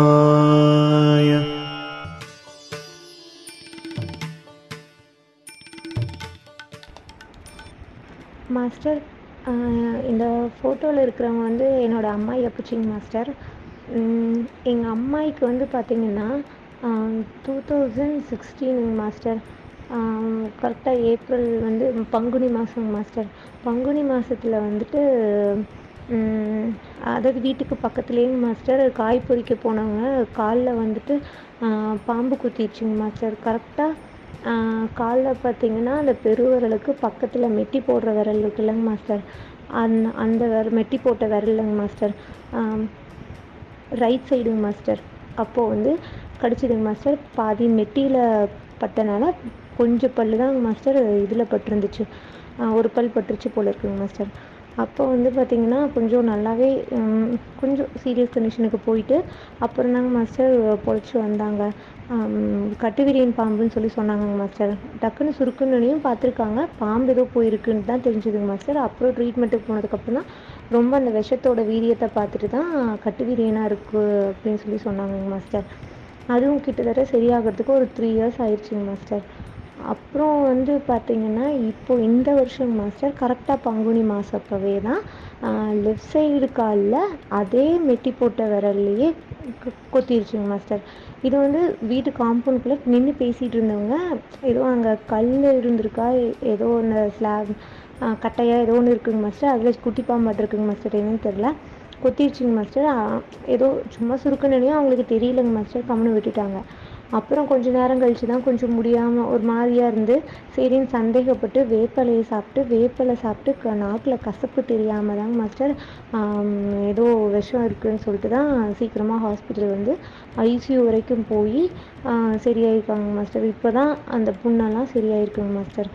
शिवाय மாஸ்டர் ஆஹ் இந்த ஃபோட்டோவில் இருக்கிறவங்க வந்து என்னோட அம்மாயி அப்பச்சிங்க மாஸ்டர் எங்கள் அம்மாயிக்கு வந்து பார்த்தீங்கன்னா டூ தௌசண்ட் சிக்ஸ்டீனுங்க மாஸ்டர் கரெக்டாக ஏப்ரல் வந்து பங்குனி மாதங்க மாஸ்டர் பங்குனி மாதத்தில் வந்துட்டு உம், அதாவது வீட்டுக்கு பக்கத்துலேயே மாஸ்டர் காய் பொறிக்க போனவங்க காலில் வந்துட்டு பாம்பு குத்திடுச்சுங்க மாஸ்டர். கரெக்டாக காலில் பார்த்தீங்கன்னா அந்த பெருவிரலுக்கு பக்கத்தில் மெட்டி போடுற விரல் இருக்குல்லங்க மாஸ்டர். அந்த அந்த விர மெட்டி போட்ட விரலுங்க மாஸ்டர். ரைட் சைடுங்க மாஸ்டர். அப்போது வந்து கடிச்சிதுங்க மாஸ்டர். பாதி மெட்டியில் பட்டனால கொஞ்சம் பல்லு தாங்க மாஸ்டர் இதில் பட்டிருந்துச்சு. ஒரு பல் பட்டுருச்சு போல இருக்குங்க மாஸ்டர். அப்போ வந்து பார்த்திங்கன்னா கொஞ்சம் நல்லாவே கொஞ்சம் சீரியஸ் கண்டிஷனுக்கு போயிட்டு அப்புறம் தாங்க மாஸ்டர் பொழைச்சி வந்தாங்க. ஆம், கட்டுவிரியன் பாம்புன்னு சொல்லி சொன்னாங்க மாஸ்டர் டக்குன்னு சுருக்குன்னுனையும் பார்த்துருக்காங்க பாம்பு ஏதோ போயிருக்குன்னு தான் தெரிஞ்சுதுங்க மாஸ்டர் அப்புறம் ட்ரீட்மெண்ட்டுக்கு போனதுக்கப்புறம் தான் ரொம்ப அந்த விஷத்தோட வீரியத்தை பார்த்துட்டு தான் கட்டுவிரியனாக இருக்குது அப்படின்னு சொல்லி சொன்னாங்க மாஸ்டர் அதுவும் கிட்டத்தட்ட சரியாகிறதுக்கு ஒரு த்ரீ இயர்ஸ் ஆயிடுச்சுங்க மாஸ்டர் அப்புறம் வந்து பார்த்திங்கன்னா இப்போ இந்த வருஷம் மாஸ்டர் கரெக்டாக பங்குனி மாதப்பவே தான் லெஃப்ட் சைடு காலில் அதே மெட்டி போட்ட விரல்லையே கொ- கொத்திருச்சுங்க மாஸ்டர் இது வந்து வீட்டு காம்பவுண்ட்குள்ளே நின்று பேசிகிட்டு இருந்தவங்க ஏதோ அங்கே கல் இருந்திருக்கா எ- ஏதோ ஒன்று ஸ்லாப் கட்டையாக ஏதோ ஒன்று இருக்குங்க மாஸ்டர் அதில் குட்டி பாம்பாட்டு இருக்குங்க மாஸ்டர் என்னன்னு தெரில கொத்திருச்சுங்க மாஸ்டர் ஏதோ சும்மா சுருக்குனனையும் அவங்களுக்கு தெரியலங்க மாஸ்டர் கம்முன்னு விட்டுட்டாங்க. அப்புறம் கொஞ்ச நேரம் கழித்து தான் கொஞ்சம் முடியாமல் ஒரு மாதிரியா இருந்து சரின்னு சந்தேகப்பட்டு வேப்பிலையை சாப்பிட்டு வேப்பிலை சாப்பிட்டு க நாக்கில் கசப்பு தெரியாமல் தாங்க மாஸ்டர் ஏதோ விஷம் இருக்குன்னு சொல்லிட்டு தான் சீக்கிரமாக ஹாஸ்பிட்டல் வந்து ஐசியூ வரைக்கும் போய் சரியாயிருக்காங்க மாஸ்டர் இப்போ தான் அந்த புண்ணெல்லாம் சரியாயிருக்குங்க மாஸ்டர்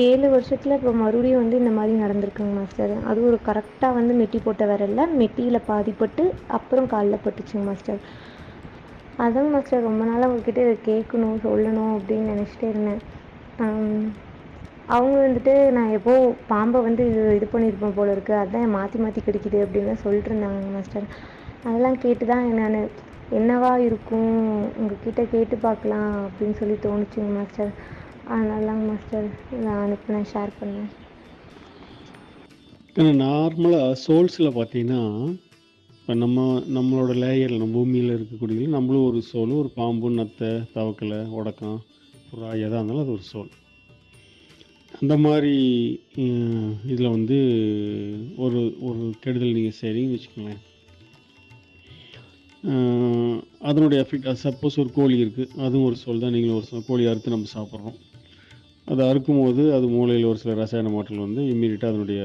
ஏழு வருஷத்தில் இப்போ மறுபடியும் வந்து இந்த மாதிரி நடந்திருக்குங்க மாஸ்டர் அது ஒரு கரெக்டாக வந்து மெட்டி போட்ட வரல மெட்டியில் பாதிப்பட்டு அப்புறம் காலில் பட்டுச்சுங்க மாஸ்டர் அதான் மாஸ்டர் ரொம்ப நாளாக உங்ககிட்ட இதை கேட்கணும் சொல்லணும் அப்படின்னு நினச்சிட்டே இருந்தேன். அவங்க வந்துட்டு நான் எப்போ பாம்பை வந்து இது இது பண்ணியிருப்பேன் போல இருக்குது அதான் மாற்றி மாற்றி கிடைக்குது அப்படின்னு சொல்லிட்டு இருந்தாங்க மாஸ்டர் அதெல்லாம் கேட்டு தான் நான் என்னவா இருக்கும் உங்ககிட்ட கேட்டு பார்க்கலாம் அப்படின்னு சொல்லி தோணுச்சுங்க மாஸ்டர் அதனாலதாங்க மாஸ்டர் நான் அனுப்பினேன் ஷேர் பண்ணேன். நார்மலாக சோல்ஸில் பார்த்தீங்கன்னா இப்போ நம்ம நம்மளோட லேயரில் நம்ம பூமியில் இருக்கக்கூடிய நம்மளும் ஒரு சோல் ஒரு பாம்பு நத்தை தவக்கலை உடக்கம் புறா எதாக இருந்தாலும் அது ஒரு சோல். அந்த மாதிரி இதில் வந்து ஒரு ஒரு கெடுதல் நீங்கள் செய்கிறீங்கன்னு வச்சுக்கோங்களேன். அதனுடைய எஃபெக்ட் சப்போஸ் ஒரு கோழி இருக்குது அதுவும் ஒரு சோல் தான் நீங்களும் ஒரு சோல் கோழி அறுத்து நம்ம சாப்பிட்றோம். அதை அறுக்கும் போது அது மூளையில் ஒரு சில ரசாயன மாற்றங்கள் வந்து இம்மீடியட்டாக அதனுடைய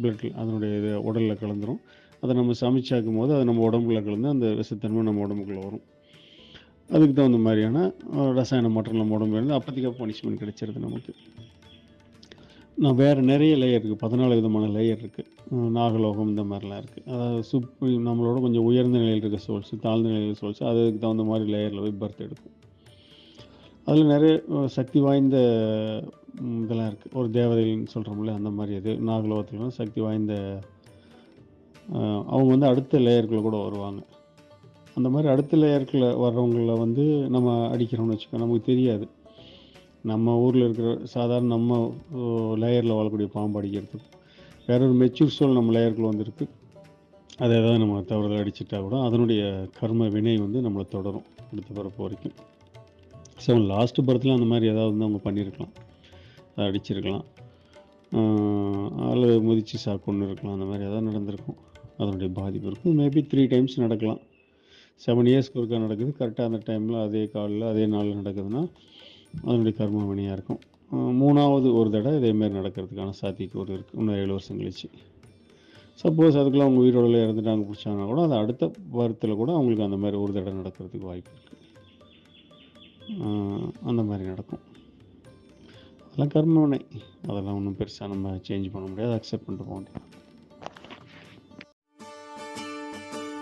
பிளட்டில் அதனுடைய இது உடலில் கலந்துரும். அதை நம்ம சமைச்சாக்கும் போது அது நம்ம உடம்புல கலந்து அந்த விஷத்தன்மை நம்ம உடம்புக்குள்ளே வரும். அதுக்கு தகுந்த மாதிரியான ரசாயன மாற்றம் நம்ம உடம்பு இருந்து அப்போதைக்கு பனிஷ்மெண்ட் கிடைச்சிருது நமக்கு. நான் வேறு நிறைய லேயர் இருக்குது பதினாலு விதமான லேயர் இருக்குது நாகலோகம் இந்த மாதிரிலாம் இருக்குது அதாவது சுப் நம்மளோட கொஞ்சம் உயர்ந்த நிலையில் இருக்க சோல்ஸ் தாழ்ந்த நிலையில் சோல்ஸ் அதுக்கு தகுந்த மாதிரி லேயரில் போய் பர்த் எடுக்கும். அதில் நிறைய சக்தி வாய்ந்த இதெல்லாம் இருக்குது ஒரு தேவதைன்னு சொல்கிறோம்ல அந்த மாதிரி அது நாகலோகத்துலாம் சக்தி வாய்ந்த அவங்க வந்து அடுத்த லேயருக்குள்ளே கூட வருவாங்க. அந்த மாதிரி அடுத்த லேயர்களில் வர்றவங்கள வந்து நம்ம அடிக்கிறோம்னு வச்சுக்கோ நமக்கு தெரியாது. நம்ம ஊரில் இருக்கிற சாதாரண நம்ம லேயரில் வாழக்கூடிய பாம்பு அடிக்கிறதுக்கு. வேற ஒரு மெச்சூர் சோல் நம்ம லேயர்கள் வந்திருக்கு. அதை ஏதாவது நம்ம தவறுதல் அடிச்சிட்டா கூட அதனுடைய கர்ம வினை வந்து நம்மளை தொடரும் அடுத்த பிறப்பு வரைக்கும். ஸோ லாஸ்ட் பர்த்தில் அந்த மாதிரி ஏதாவது வந்து அவங்க பண்ணியிருக்கலாம். அதை அடிச்சிருக்கலாம் அல்லது முதிச்சு சா இருக்கலாம். அந்த மாதிரி ஏதாவது நடந்திருக்கும். அதனுடைய பாதிப்பு இருக்கும். மேபி த்ரீ டைம்ஸ் நடக்கலாம். செவன் இயர்ஸ்க்கு ஒருக்கா நடக்குது. கரெக்டாக அந்த டைமில் அதே காலில் அதே நாளில் நடக்குதுன்னா அதனுடைய கர்ம வினையாக இருக்கும். மூணாவது ஒரு தடவை இதேமாரி நடக்கிறதுக்கான சாத்தியக்கூறு இருக்குது இன்னும் ஏழு வருஷம் கழிச்சு. சப்போஸ் அதுக்குள்ள அவங்க உயிரோட இறந்துட்டாங்க பிடிச்சாங்கன்னா கூட அது அடுத்த வாரத்தில் கூட அவங்களுக்கு அந்த மாதிரி ஒரு தடவை நடக்கிறதுக்கு வாய்ப்பு இருக்குது அந்த மாதிரி நடக்கும். அதெல்லாம் கர்மவினை அதெல்லாம் ஒன்றும் பெருசாக நம்ம சேஞ்ச் பண்ண முடியாது. அக்செப்ட் பண்ணிட்டு போக முடியாது